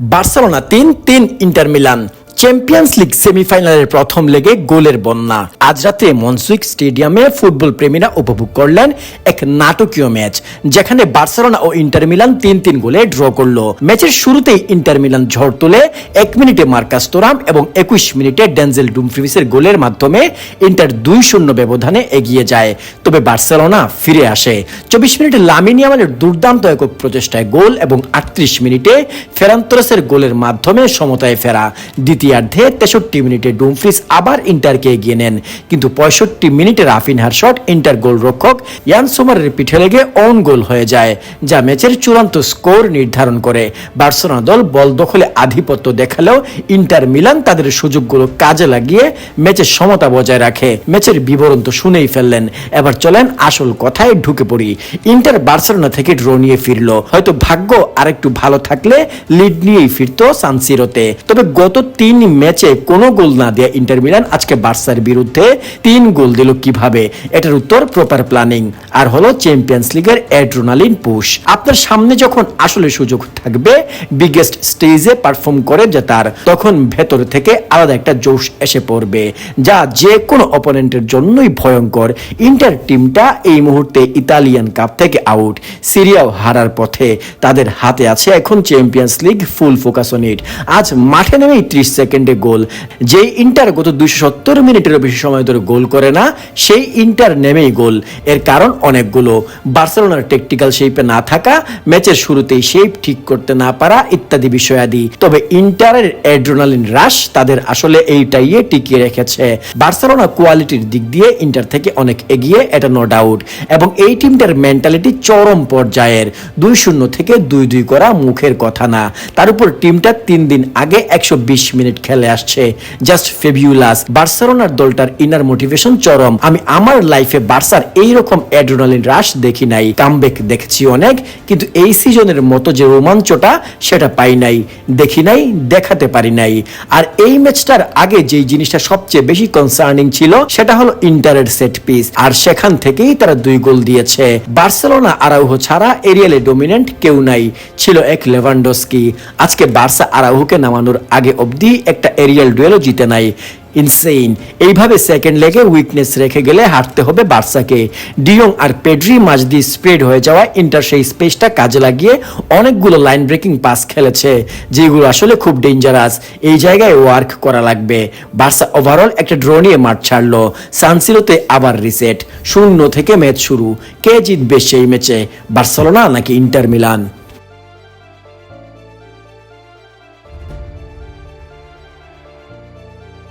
Barcelona তিন তিন inter Milan champions league সেমিফাইনালের প্রথম লেগে গোলের বন্যা। আজ রাতে মনসুইক স্টেডিয়ামে ফুটবল প্রেমীরা উপভোগ করলেন এক নাটকীয় ম্যাচ, যেখানে বার্সেলোনা ও ইন্টার মিলান তিন তিন গোলে ড্র করল। ম্যাচের শুরুতেই ইন্টার মিলান ঝড় তুলে এক মিনিটে মার্কাস তোরাম এবং একুশ মিনিটে ডেনজেল ডুমফ্রিসের গোলের মাধ্যমে ইন্টার দুই শূন্য ব্যবধানে এগিয়ে যায়। তবে বার্সেলোনা ফিরে আসে। চব্বিশ মিনিটে লামিনিয়ামালের দুর্দান্ত একক প্রচেষ্টায় গোল এবং আটত্রিশ মিনিটে ফেরান্তরসের গোলের মাধ্যমে সমতায় ফেরা। দ্বিতীয়ার্ধে তেষট্টি মিনিটে ডুমফ্রিস আবার ইন্টারকে এগিয়ে নেন। কিন্তু পঁয়ষট্টি মিনিটে রাফিনহার শট ইন্টার গোলরক্ষক ইয়ান সোমারের পিঠে লেগে অন গোল হয়ে যায়, যা ম্যাচের চূড়ান্ত স্কোর নির্ধারণ করে। বার্সেলোনা দল বল দখলে আধিপত্য দেখালেও ইন্টার মিলান তাদের সুযোগগুলো কাজে লাগিয়ে ম্যাচের সমতা বজায় রাখে। ম্যাচের বিবরণ তো শুনেই ফেললেন। এবার চলেন আসল কথায় ঢুকে পড়ি। ইন্টার বার্সেলোনা থেকে ড্র নিয়ে ফিরলো। হয়তো ভাগ্য আরেকটু ভালো থাকলে লিড নিয়েই ফিরতো সানসিরোতে তবে গত তিন ম্যাচে কোনো গোল না দেয়া ইন্টার মিলান আজকে বার্সার বিরুদ্ধে তিন গোল দিল কীভাবে? এটার উত্তর প্রপার প্ল্যানিং আর হলো চ্যাম্পিয়ন্স লিগের অ্যাড্রোনালিন পুশ আপনার সামনে যখন আসলে সুযোগ থাকবে বিগেস্ট স্টেজে পারফর্ম করে জেতার, তখন ভেতর থেকে আলাদা একটা জোশ এসে পড়বে, যা যে কোনো অপোনেন্টের জন্যই ভয়ঙ্কর। ইন্টার টিমটা এই মুহূর্তে ইতালিয়ান কাপ থেকে আউট সিরিয়াও হারার পথে। তাদের হাতে আছে এখন champions league full focus on it আজ মাঠে নেমেই ত্রিশ সেকেন্ডে গোল। যে ইন্টার গত দুইশো সত্তর মিনিটেরও বেশি সময় ধরে গোল করে না, সেই ইন্টার নেমেই গোল। এর কারণ অনেকগুলো। বার্সেলোনার টেকটিক্যাল শেপে না থাকা, ম্যাচের শুরুতেই শেপ ঠিক করতে না পারা ইত্যাদি বিষয়াদি। তবে ইন্টারের অ্যাড্রোনালিন হ্রাস তাদের আসলে এইটাই টিকিয়ে রেখেছে। বার্সেলোনা কোয়ালিটির দিক দিয়ে ইন্টার থেকে অনেক এগিয়ে, এটা নো ডাউট এবং এই টিমটার মেন্টালিটি চরম পর্যায়ের। দুই শূন্য থেকে দুই দুই করা মুখের কথা না। তার উপর টিমটা তিন দিন আগে একশো বিশ মিনিট খেলে আসছে। জাস্ট ফেবিউলাস বার্সেলোনার দলটার ইনার মোটিভেশন চরম। আমি আমার লাইফে বার্সার এইরকম অ্যাড্রোনালিন হ্রাস দেখি নাই। কামবেক দেখছি অনেক, কিন্তু এই সিজনের মতো যে রোমাঞ্চটা, সেটা পাই নাই। দেখি নাই, দেখাতে পারি নাই। আর এই ম্যাচটার আগে যেই জিনিসটা সবচেয়ে বেশি কনসার্নিং ছিল, সেটা হলো ইন্টারের সেট পিস আর সেখান থেকেই তারা দুই গোল দিয়েছে। বার্সেলোনা আরাউহো ছাড়া এরিয়ালে ডোমিনেন্ট কেউ নাই, ছিল এক লেভানডস্কি আজকে বার্সা আরাউহোকে নামানোর আগে অবধি একটা এরিয়াল ডুয়েলও জিতে নাই। ইনসেইন এইভাবে সেকেন্ড লেগে উইকনেস রেখে গেলে হারতে হবে বার্সাকে। ডিয়ং আর পেড্রি মাঝ দিয়ে স্প্রেড হয়ে যাওয়া ইন্টার সেই স্পেসটা কাজে লাগিয়ে অনেকগুলো লাইন ব্রেকিং পাস খেলেছে, যেগুলো আসলে খুব ডেঞ্জারাস এই জায়গায় ওয়ার্ক করা লাগবে। বার্সা ওভারঅল একটা ড্র নিয়ে মাঠ ছাড়লো। সানসিলোতে আবার রিসেট শূন্য থেকে ম্যাচ শুরু। কে জিতবে সেই ম্যাচে বার্সেলোনা নাকি ইন্টার মিলান